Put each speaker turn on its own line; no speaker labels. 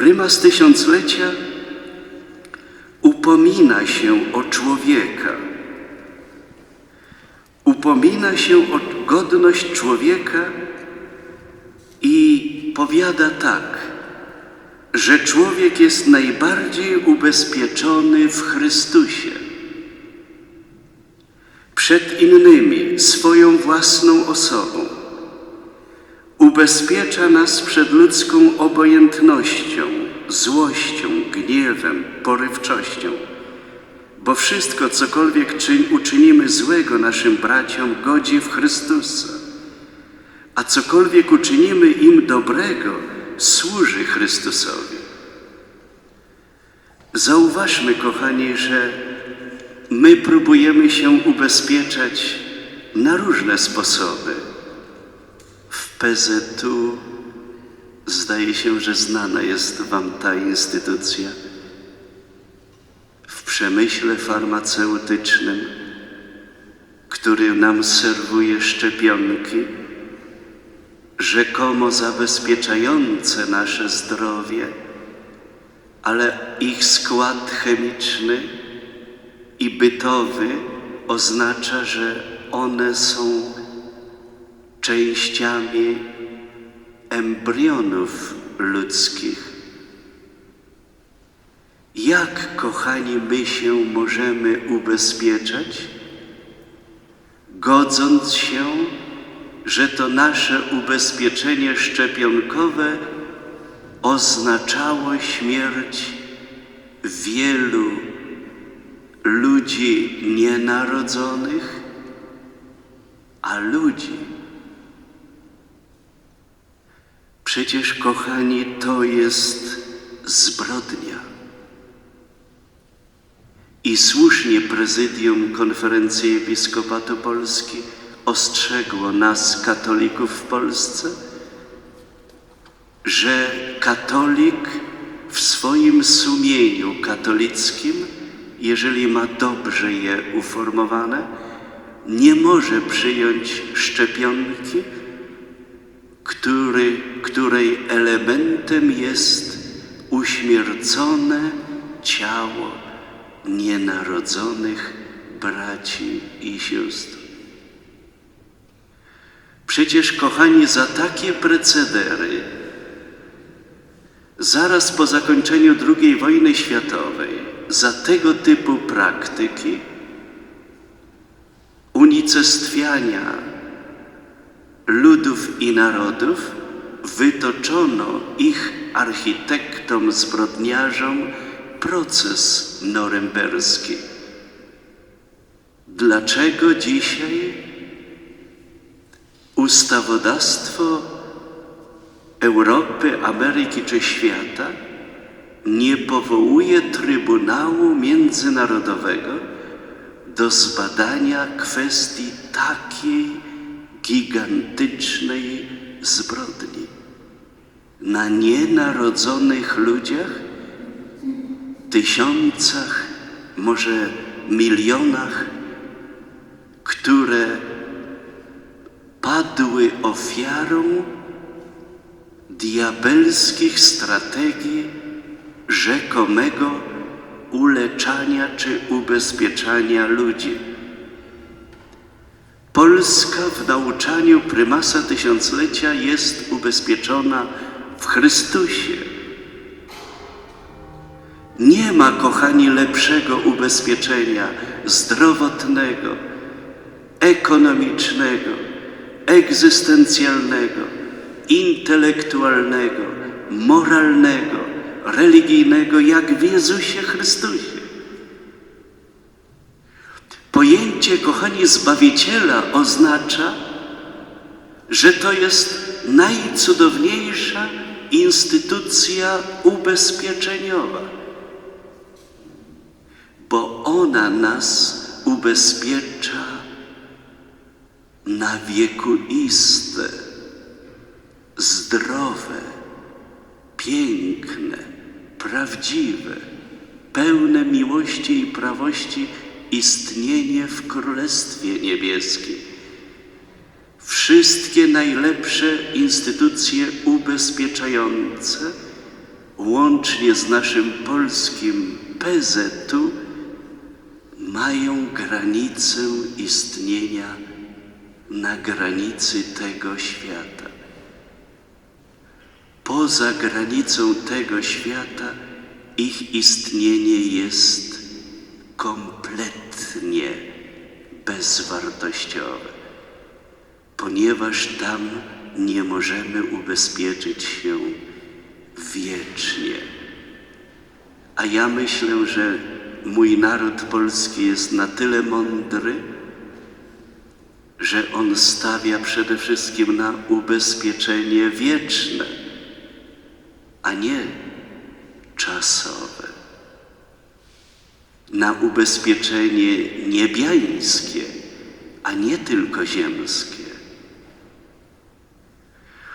Prymas tysiąclecia upomina się o człowieka, upomina się o godność człowieka i powiada tak, że człowiek jest najbardziej ubezpieczony w Chrystusie. Przed innymi, swoją własną osobą. Ubezpiecza nas przed ludzką obojętnością, złością, gniewem, porywczością. Bo wszystko, cokolwiek czyń, uczynimy złego naszym braciom, godzi w Chrystusa. A cokolwiek uczynimy im dobrego, służy Chrystusowi. Zauważmy, kochani, że my próbujemy się ubezpieczać na różne sposoby. W PZU zdaje się, że znana jest Wam ta instytucja. W przemyśle farmaceutycznym, który nam serwuje szczepionki, rzekomo zabezpieczające nasze zdrowie, ale ich skład chemiczny i bytowy oznacza, że one są częściami embrionów ludzkich. Jak, kochani, my się możemy ubezpieczać, godząc się, że to nasze ubezpieczenie szczepionkowe oznaczało śmierć wielu ludzi nienarodzonych, a ludzi. Przecież, kochani, to jest zbrodnia. I słusznie prezydium Konferencji Episkopatu Polski ostrzegło nas, katolików w Polsce, że katolik w swoim sumieniu katolickim, jeżeli ma dobrze je uformowane, nie może przyjąć szczepionki, który, której elementem jest uśmiercone ciało nienarodzonych braci i sióstr. Przecież, kochani, za takie precedery, zaraz po zakończeniu II wojny światowej, za tego typu praktyki unicestwiania ludów i narodów, wytoczono ich architektom, zbrodniarzom proces norymberski. Dlaczego dzisiaj ustawodawstwo Europy, Ameryki czy świata nie powołuje Trybunału Międzynarodowego do zbadania kwestii takiej gigantycznej zbrodni na nienarodzonych ludziach, tysiącach, może milionach, które padły ofiarą diabelskich strategii rzekomego uleczania czy ubezpieczania ludzi. Polska w nauczaniu prymasa tysiąclecia jest ubezpieczona w Chrystusie. Nie ma, kochani, lepszego ubezpieczenia zdrowotnego, ekonomicznego, egzystencjalnego, intelektualnego, moralnego, religijnego, jak w Jezusie Chrystusie. Kochani, Zbawiciela oznacza, że to jest najcudowniejsza instytucja ubezpieczeniowa, bo ona nas ubezpiecza na wiekuiste, zdrowe, piękne, prawdziwe, pełne miłości i prawości istnienie w Królestwie Niebieskim. Wszystkie najlepsze instytucje ubezpieczające łącznie z naszym polskim PZ-u, mają granicę istnienia na granicy tego świata. Poza granicą tego świata ich istnienie jest kompletnie bezwartościowe, ponieważ tam nie możemy ubezpieczyć się wiecznie. A ja myślę, że mój naród polski jest na tyle mądry, że on stawia przede wszystkim na ubezpieczenie wieczne, a nie czasowe. Na ubezpieczenie niebiańskie, a nie tylko ziemskie.